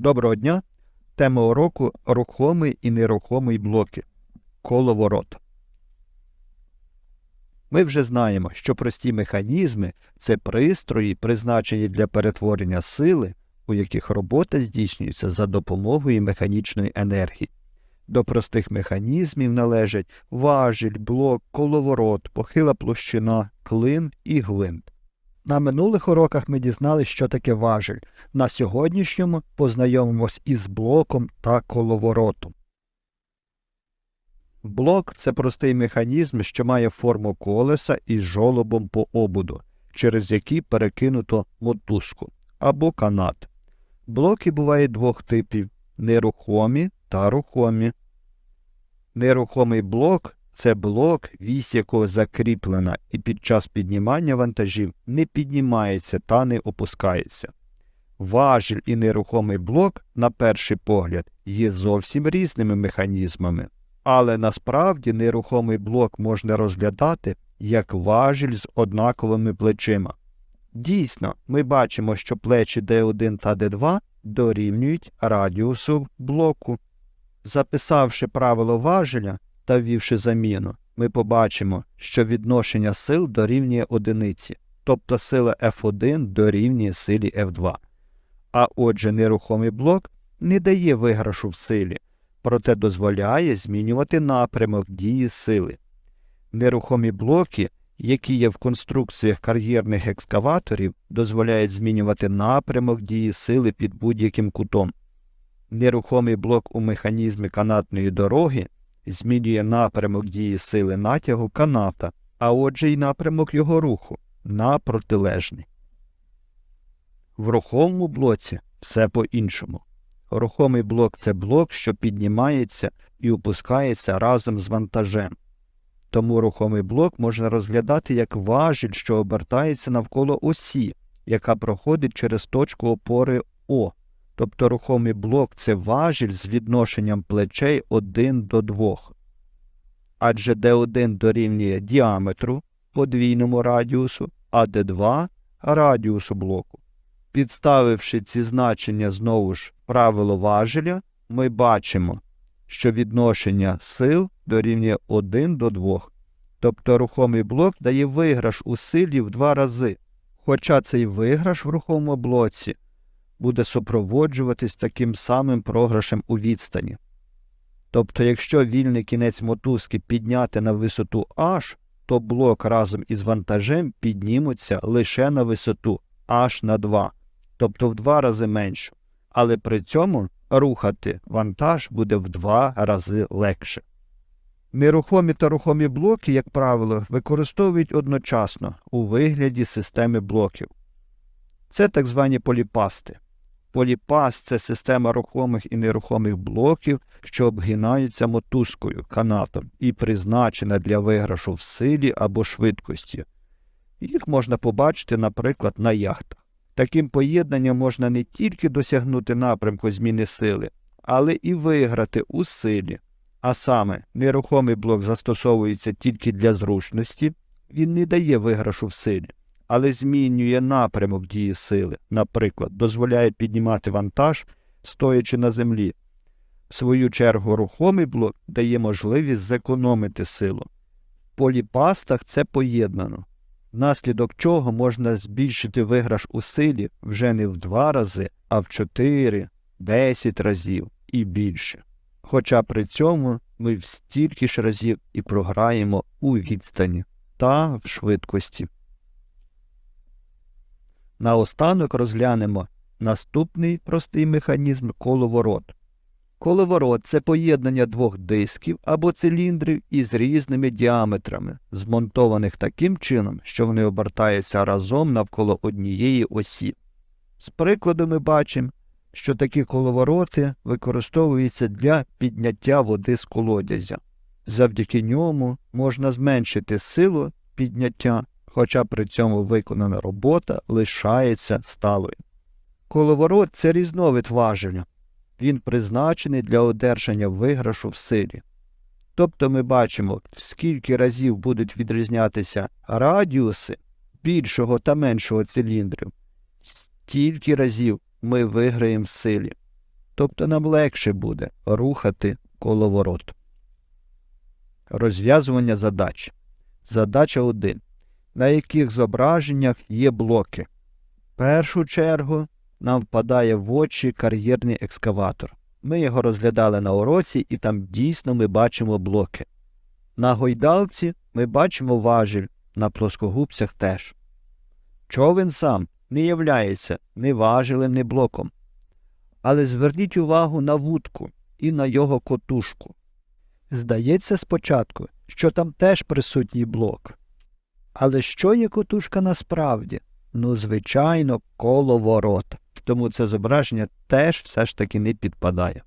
Доброго дня! Тема уроку рухомий і нерухомий блоки. Коловорот. Ми вже знаємо, що прості механізми це пристрої, призначені для перетворення сили, у яких робота здійснюється за допомогою механічної енергії. До простих механізмів належать важіль, блок, коловорот, похила площина, клин і гвинт. На минулих уроках ми дізналися, що таке важіль. На сьогоднішньому познайомимось із блоком та коловоротом. Блок це простий механізм, що має форму колеса із жолобом по обуду, через який перекинуто мотузку або канат. Блоки бувають двох типів нерухомі та рухомі. Нерухомий блок це блок, вісь якого закріплена і під час піднімання вантажів не піднімається та не опускається. Важіль і нерухомий блок, на перший погляд, є зовсім різними механізмами, але насправді нерухомий блок можна розглядати як важіль з однаковими плечима. Дійсно, ми бачимо, що плечі D1 та D2 дорівнюють радіусу блоку. Записавши правило важеля та ввівши заміну, ми побачимо, що відношення сил дорівнює одиниці, тобто сила F1 дорівнює силі F2. А отже, нерухомий блок не дає виграшу в силі, проте дозволяє змінювати напрямок дії сили. Нерухомі блоки, які є в конструкціях кар'єрних екскаваторів, дозволяють змінювати напрямок дії сили під будь-яким кутом. Нерухомий блок у механізмі канатної дороги змінює напрямок дії сили натягу каната, а отже й напрямок його руху на протилежний. В рухомому блоці все по-іншому. Рухомий блок це блок, що піднімається і опускається разом з вантажем. Тому рухомий блок можна розглядати як важіль, що обертається навколо осі, яка проходить через точку опори О. Тобто рухомий блок це важіль з відношенням плечей 1 до 2. Адже D1 дорівнює діаметру подвійному радіусу, а D2 радіусу блоку. Підставивши ці значення знову ж правило важеля, ми бачимо, що відношення сил дорівнює 1 до 2. Тобто рухомий блок дає виграш у силі в два рази. Хоча цей виграш в рухомому блоці буде супроводжуватись таким самим програшем у відстані. Тобто, якщо вільний кінець мотузки підняти на висоту H, то блок разом із вантажем піднімуться лише на висоту H на 2, тобто в два рази меншу, але при цьому рухати вантаж буде в два рази легше. Нерухомі та рухомі блоки, як правило, використовують одночасно у вигляді системи блоків. Це так звані поліпасти. Поліпас це система рухомих і нерухомих блоків, що обгинаються мотузкою канатом і призначена для виграшу в силі або швидкості. Їх можна побачити, наприклад, на яхтах. Таким поєднанням можна не тільки досягнути напрямку зміни сили, але і виграти у силі. А саме, нерухомий блок застосовується тільки для зручності, він не дає виграшу в силі але змінює напрямок дії сили, наприклад, дозволяє піднімати вантаж, стоячи на землі. В свою чергу, рухомий блок дає можливість зекономити силу. В поліпастах це поєднано, внаслідок чого можна збільшити виграш у силі вже не в два рази, а в 4, 10 разів і більше. Хоча при цьому ми в стільки ж разів і програємо у відстані та в швидкості. Наостанок розглянемо наступний простий механізм коловорот. Коловорот це поєднання двох дисків або циліндрів із різними діаметрами, змонтованих таким чином, що вони обертаються разом навколо однієї осі. З прикладу ми бачимо, що такі коловороти використовуються для підняття води з колодязя. Завдяки ньому можна зменшити силу підняття хоча при цьому виконана робота лишається сталою. Коловорот це різновид важеля. Він призначений для одержання виграшу в силі. Тобто ми бачимо, скільки разів будуть відрізнятися радіуси більшого та меншого циліндрів, стільки разів ми виграємо в силі. Тобто нам легше буде рухати коловорот. Розв'язування задач. Задача 1. На яких зображеннях є блоки? В першу чергу нам впадає в очі кар'єрний екскаватор. Ми його розглядали на уроці, і там дійсно ми бачимо блоки. На гойдалці ми бачимо важіль, на плоскогубцях теж. Човен сам не являється ні важелем, ні блоком. Але зверніть увагу на вудку і на його котушку. Здається спочатку, що там теж присутній блок. Але що є котушка насправді? Ну, звичайно, коловорот. Тому це зображення теж все ж таки не підпадає.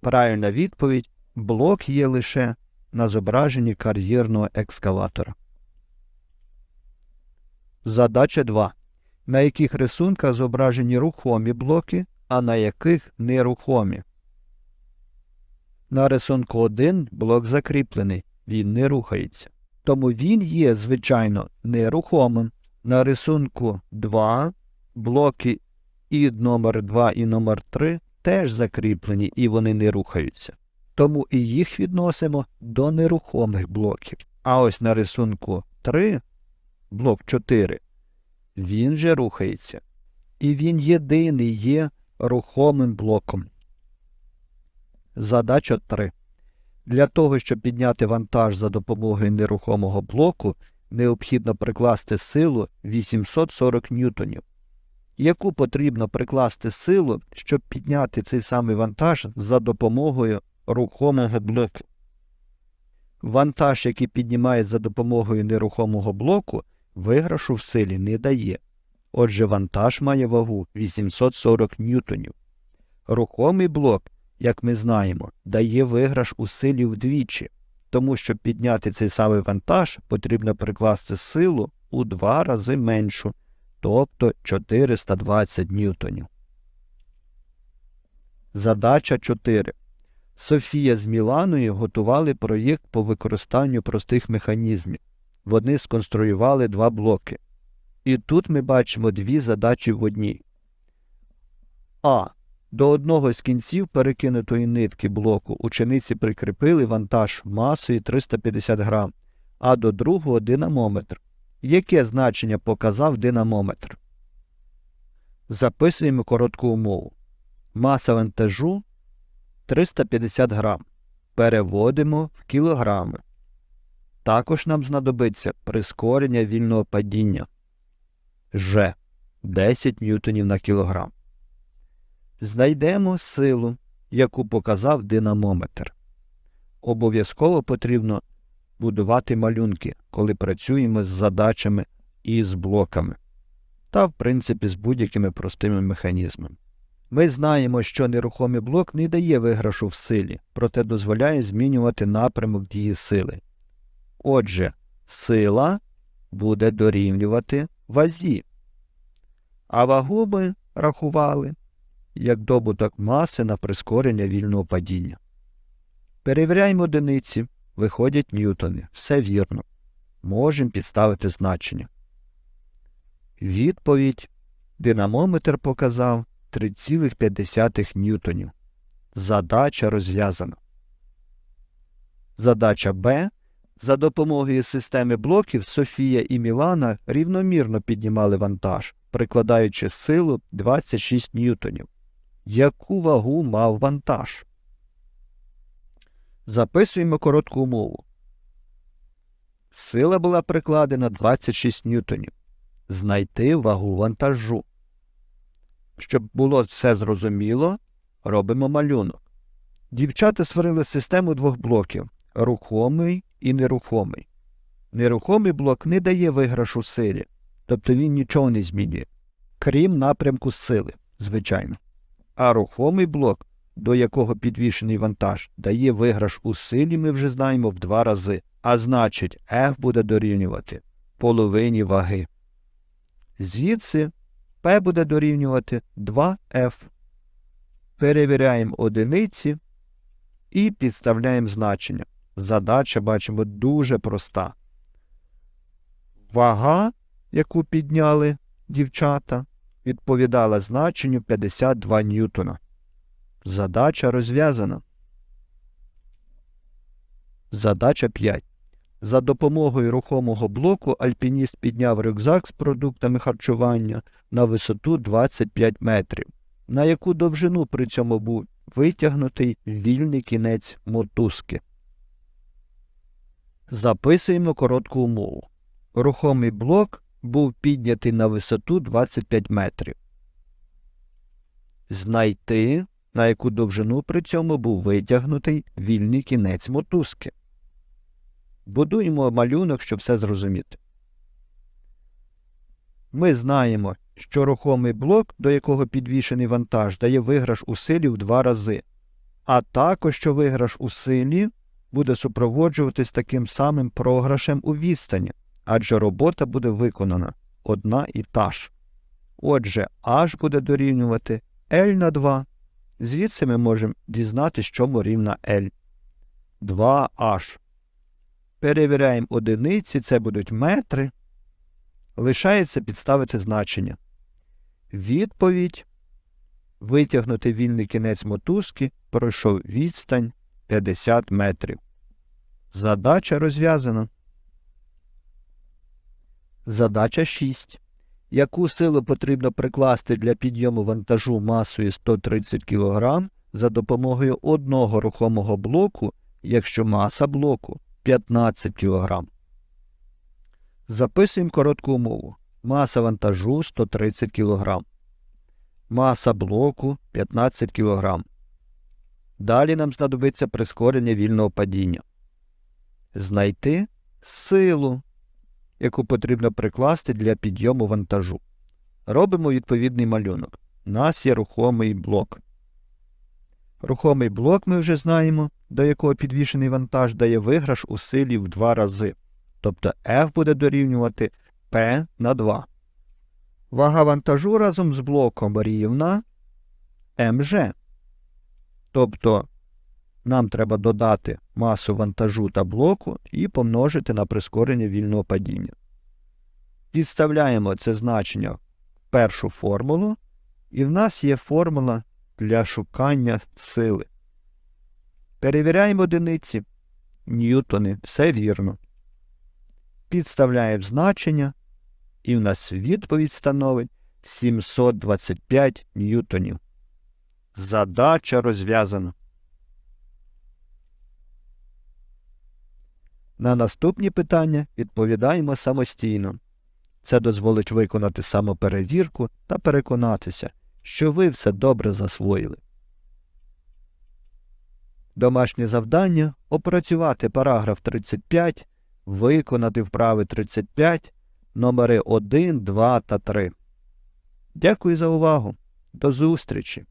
Правильна відповідь блок є лише на зображенні кар'єрного екскаватора. Задача 2. На яких рисунках зображені рухомі блоки, а на яких нерухомі? На рисунку 1 блок закріплений, він не рухається. Тому він є, звичайно, нерухомим. На рисунку 2 блоки і номер 2 і номер 3 теж закріплені і вони не рухаються. Тому і їх відносимо до нерухомих блоків. А ось на рисунку 3, блок 4, він же рухається. І він єдиний є рухомим блоком. Задача 3. Для того, щоб підняти вантаж за допомогою нерухомого блоку, необхідно прикласти силу 840 ньютонів. Яку потрібно прикласти силу, щоб підняти цей самий вантаж за допомогою рухомого блоку? Вантаж, який піднімає за допомогою нерухомого блоку, виграшу в силі не дає. Отже, вантаж має вагу 840 ньютонів. Рухомий блок як ми знаємо, дає виграш у силі вдвічі, тому щоб підняти цей самий вантаж, потрібно прикласти силу у два рази меншу, тобто 420 ньютонів. Задача 4. Софія з Міланою готували проєкт по використанню простих механізмів. Вони сконструювали два блоки. І тут ми бачимо дві задачі в одній. А. До одного з кінців перекинутої нитки блоку учениці прикріпили вантаж масою 350 грам, а до другого динамометр. Яке значення показав динамометр? Записуємо коротку умову. Маса вантажу 350 грам. Переводимо в кілограми. Також нам знадобиться прискорення вільного падіння Ж 10 ньютонів на кілограм знайдемо силу, яку показав динамометр. Обов'язково потрібно будувати малюнки, коли працюємо з задачами і з блоками, та, в принципі, з будь-якими простими механізмами. Ми знаємо, що нерухомий блок не дає виграшу в силі, проте дозволяє змінювати напрямок дії сили. Отже, сила буде дорівнювати вазі. А вагу ми рахували як добуток маси на прискорення вільного падіння. Перевіряємо одиниці, виходять ньютони. Все вірно. Можемо підставити значення. Відповідь динамометр показав 3,5 ньютонів. Задача розв'язана. Задача Б. За допомогою системи блоків Софія і Мілана рівномірно піднімали вантаж, прикладаючи силу 26 ньютонів яку вагу мав вантаж. Записуємо коротку умову. Сила була прикладена 26 ньютонів. Знайти вагу вантажу. Щоб було все зрозуміло, робимо малюнок. Дівчата створили систему двох блоків рухомий і нерухомий. Нерухомий блок не дає виграшу силі, тобто він нічого не змінює, крім напрямку сили, звичайно а рухомий блок, до якого підвішений вантаж, дає виграш у силі, ми вже знаємо в два рази, а значить, F буде дорівнювати половині ваги. Звідси P буде дорівнювати 2F. Перевіряємо одиниці і підставляємо значення. Задача, бачимо, дуже проста. Вага, яку підняли дівчата, відповідала значенню 52 ньютона. Задача розв'язана. Задача 5. За допомогою рухомого блоку альпініст підняв рюкзак з продуктами харчування на висоту 25 метрів, на яку довжину при цьому був витягнутий вільний кінець мотузки. Записуємо коротку умову. Рухомий блок був піднятий на висоту 25 метрів. Знайти, на яку довжину при цьому був витягнутий вільний кінець мотузки. Будуємо малюнок, щоб все зрозуміти. Ми знаємо, що рухомий блок, до якого підвішений вантаж, дає виграш у силі в два рази, а також що виграш у силі буде супроводжуватись таким самим програшем у відстані, адже робота буде виконана одна і та ж. Отже, h буде дорівнювати L на 2. Звідси ми можемо дізнатися, чому рівна L. 2h. Перевіряємо одиниці, це будуть метри. Лишається підставити значення. Відповідь. Витягнути вільний кінець мотузки пройшов відстань 50 метрів. Задача розв'язана. Задача 6. Яку силу потрібно прикласти для підйому вантажу масою 130 кг за допомогою одного рухомого блоку, якщо маса блоку 15 кг? Записуємо коротку умову. Маса вантажу 130 кг. Маса блоку 15 кг. Далі нам знадобиться прискорення вільного падіння. Знайти силу, яку потрібно прикласти для підйому вантажу. Робимо відповідний малюнок. У нас є рухомий блок. Рухомий блок ми вже знаємо, до якого підвішений вантаж дає виграш у силі в два рази. Тобто F буде дорівнювати P на 2. Вага вантажу разом з блоком рівна МЖ. Тобто нам треба додати масу вантажу та блоку і помножити на прискорення вільного падіння. Підставляємо це значення в першу формулу, і в нас є формула для шукання сили. Перевіряємо одиниці. Ньютони, все вірно. Підставляємо значення, і в нас відповідь становить 725 ньютонів. Задача розв'язана. На наступні питання відповідаємо самостійно. Це дозволить виконати самоперевірку та переконатися, що ви все добре засвоїли. Домашнє завдання опрацювати параграф 35, виконати вправи 35, номери 1, 2 та 3. Дякую за увагу. До зустрічі!